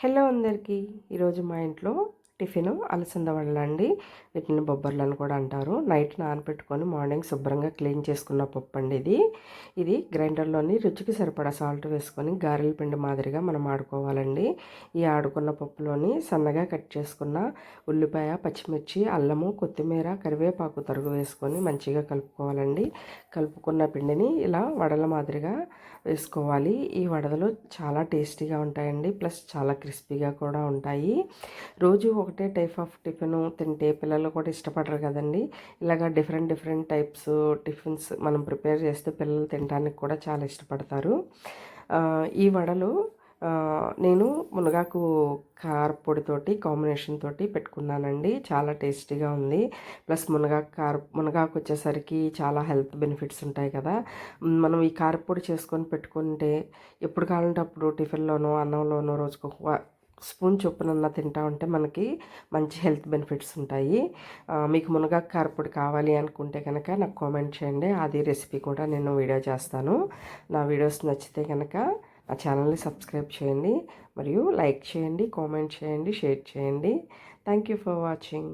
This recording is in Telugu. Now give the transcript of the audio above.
హలో అందరికీ ఈరోజు మా ఇంట్లో టిఫిన్ అలసంద వడలు అండి వీటిని బొబ్బర్లు అని కూడా అంటారు. నైట్ నానబెట్టుకొని మార్నింగ్ శుభ్రంగా క్లీన్ చేసుకున్న పప్పు అండి ఇది. ఇది గ్రైండర్లోని రుచికి సరిపడా సాల్ట్ వేసుకొని గారెల పిండి మాదిరిగా మనం ఆడుకోవాలండి. ఈ ఆడుకున్న పప్పులోని సన్నగా కట్ చేసుకున్న ఉల్లిపాయ పచ్చిమిర్చి అల్లము కొత్తిమీర కరివేపాకు తరుగు వేసుకొని మంచిగా కలుపుకోవాలండి. కలుపుకున్న పిండిని ఇలా వడల మాదిరిగా వేసుకోవాలి. ఈ వడదలు చాలా టేస్టీగా ఉంటాయండి. ప్లస్ చాలా క్రిస్పీగా కూడా ఉంటాయి. రోజు ఒకటే టైప్ ఆఫ్ టిఫిన్ తింటే పిల్లలు కూడా ఇష్టపడరు కదండి. ఇలాగ డిఫరెంట్ డిఫరెంట్ టైప్స్ టిఫిన్స్ మనం ప్రిపేర్ చేస్తే పిల్లలు తినడానికి కూడా చాలా ఇష్టపడతారు. ఈ వడలు నేను మునగాకు కారపొడితోటి కాంబినేషన్ తోటి పెట్టుకున్నానండి. చాలా టేస్టీగా ఉంది. ప్లస్ మునగాకు కార మునగాకు వచ్చేసరికి చాలా హెల్త్ బెనిఫిట్స్ ఉంటాయి కదా. మనం ఈ కారపొడి చేసుకొని పెట్టుకుంటే ఎప్పుడు కావాలంటే అప్పుడు టిఫిన్లోనో అన్నంలోనో రోజుకు స్పూన్ చొప్పునన్నా తింటా ఉంటే మనకి మంచి హెల్త్ బెనిఫిట్స్ ఉంటాయి. మీకు మునగాకు కారపొడి కావాలి అనుకుంటే కనుక నాకు కామెంట్ చేయండి. అది రెసిపీ కూడా నేను వీడియో చేస్తాను. నా వీడియోస్ నచ్చితే కనుక నా ఛానల్ని సబ్స్క్రైబ్ చేయండి. మరియు లైక్ చేయండి కామెంట్ చేయండి షేర్ చేయండి. Thank you for watching.